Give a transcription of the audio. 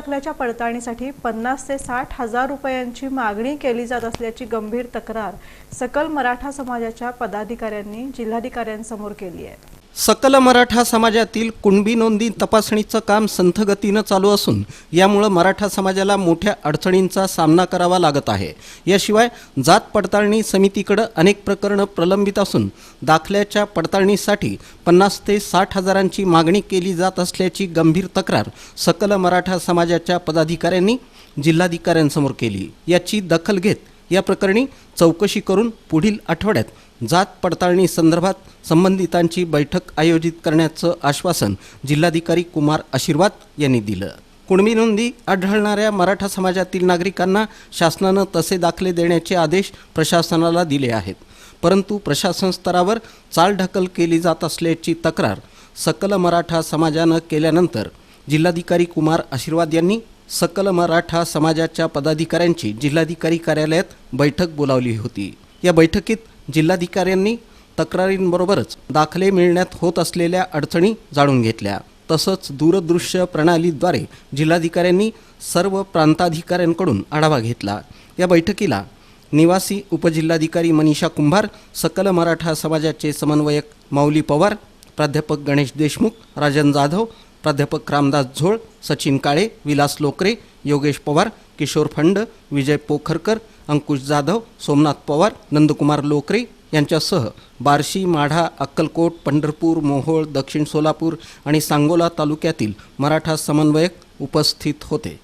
दाखल्याच्या पडताळणीसाठी पन्नास ते साठ हजार रुपयांची मागणी केली जात असल्याची गंभीर तक्रार सकल मराठा समाजाच्या पदाधिकाऱ्यांनी जिल्हाधिकाऱ्यांसमोर केली आहे. सकल मराठा समाजातील कुणबी नोंदी तपासणीचं काम संथगतीनं चालू असून यामुळं मराठा समाजाला मोठ्या अडचणींचा सामना करावा लागत आहे. याशिवाय जात पडताळणी समितीकडं अनेक प्रकरणं प्रलंबित असून दाखल्याच्या पडताळणीसाठी पन्नास ते साठ हजारांची मागणी केली जात असल्याची गंभीर तक्रार सकल मराठा समाजाच्या पदाधिकाऱ्यांनी जिल्हाधिकाऱ्यांसमोर केली. याची दखल घेत या प्रकरणी चौकशी करून पुढील आठवड्यात जात पडताळणी संदर्भात संबंधितांची बैठक आयोजित करण्याचं आश्वासन जिल्हाधिकारी कुमार आशीर्वाद यांनी दिलं. कुणबी नोंदी आढळणाऱ्या मराठा समाजातील नागरिकांना शासनानं तसे दाखले देण्याचे आदेश प्रशासनाला दिले आहेत. परंतु प्रशासन स्तरावर चालढकल केली जात असल्याची तक्रार सकल मराठा समाजानं केल्यानंतर जिल्हाधिकारी कुमार आशीर्वाद यांनी सकल मराठा समाजाच्या पदाधिकाऱ्यांची जिल्हाधिकारी कार्यालयात बैठक बोलावली होती. या बैठकीत जिल्हाधिकाऱ्यांनी तक्रारींबरोबरच दाखले मिळण्यात होत असलेल्या अडचणी जाणून घेतल्या. तसंच दूरदृश्य प्रणालीद्वारे जिल्हाधिकाऱ्यांनी सर्व प्रांताधिकाऱ्यांकडून आढावा घेतला. या बैठकीला निवासी उपजिल्हाधिकारी मनीषा कुंभार सकल मराठा समाजाचे समन्वयक माऊली पवार प्राध्यापक गणेश देशमुख राजन जाधव प्राध्यापक रामदास झोळ सचिन काळे विलास लोकरे योगेश पवार किशोर फंड विजय पोखरकर अंकुश जाधव सोमनाथ पवार नंदकुमार लोकरे यांच्यासह बार्शी माढा अक्कलकोट पंढरपूर मोहोळ दक्षिण सोलापूर आणि सांगोला तालुक्यातील मराठा समन्वयक उपस्थित होते.